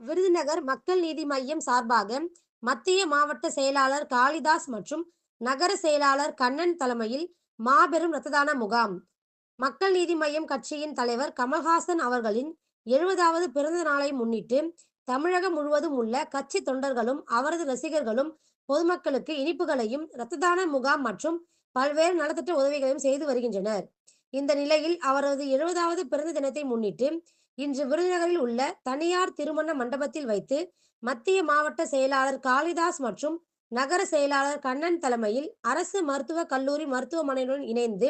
விருதுநகர் மக்கள் நீதி மையம் சார்பாக மத்திய மாவட்ட செயலாளர் காளிதாஸ் மற்றும் நகர செயலாளர் கண்ணன் தலைமையில் மாபெரும் ரத்ததான முகாம். மக்கள் நீதி மையம் கட்சியின் தலைவர் கமல்ஹாசன் அவர்களின் எழுபதாவது பிறந்த நாளை முன்னிட்டு தமிழகம் முழுவதும் உள்ள கட்சி தொண்டர்களும் அவரது ரசிகர்களும் பொதுமக்களுக்கு இனிப்புகளையும் ரத்ததான முகாம் மற்றும் பல்வேறு நலத்திட்ட உதவிகளையும் செய்து வருகின்றனர். இந்த நிலையில் அவரது எழுபதாவது பிறந்த தினத்தை முன்னிட்டு இன்று விருதுநகரில் உள்ள தனியார் திருமண மண்டபத்தில் வைத்து மத்திய மாவட்ட செயலாளர் காளிதாஸ் மற்றும் நகர செயலாளர் கண்ணன் தலைமையில் அரசு மருத்துவக் கல்லூரி மருத்துவமனையுடன் இணைந்து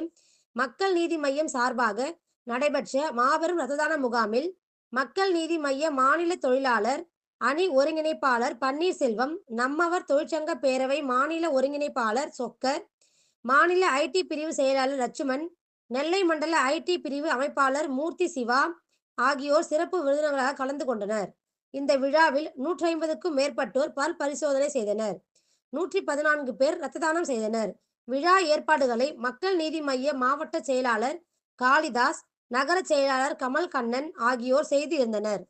மக்கள் நீதி மையம் சார்பாக நடைபெற்ற மாபெரும் ரத்ததான முகாமில் மக்கள் நீதி மைய மாநில தொழிலாளர் அணி ஒருங்கிணைப்பாளர் பன்னீர்செல்வம் நம்மவர் தொழிற்சங்க பேரவை மாநில ஒருங்கிணைப்பாளர் சொக்கர் மாநில ஐடி பிரிவு செயலாளர் லட்சுமண் நெல்லை மண்டல ஐடி பிரிவு அமைப்பாளர் மூர்த்தி சிவா ஆகியோர் சிறப்பு விருந்தினர்களாக கலந்து கொண்டனர். இந்த விழாவில் நூற்றி ஐம்பதுக்கும் மேற்பட்டோர் பல் பரிசோதனை செய்தனர். நூற்றி பதினான்கு பேர் இரத்த தானம் செய்தனர். விழா ஏற்பாடுகளை மக்கள் நீதி மைய மாவட்ட செயலாளர் காளிதாஸ் நகர செயலாளர் கமல் கண்ணன் ஆகியோர் செய்திருந்தனர்.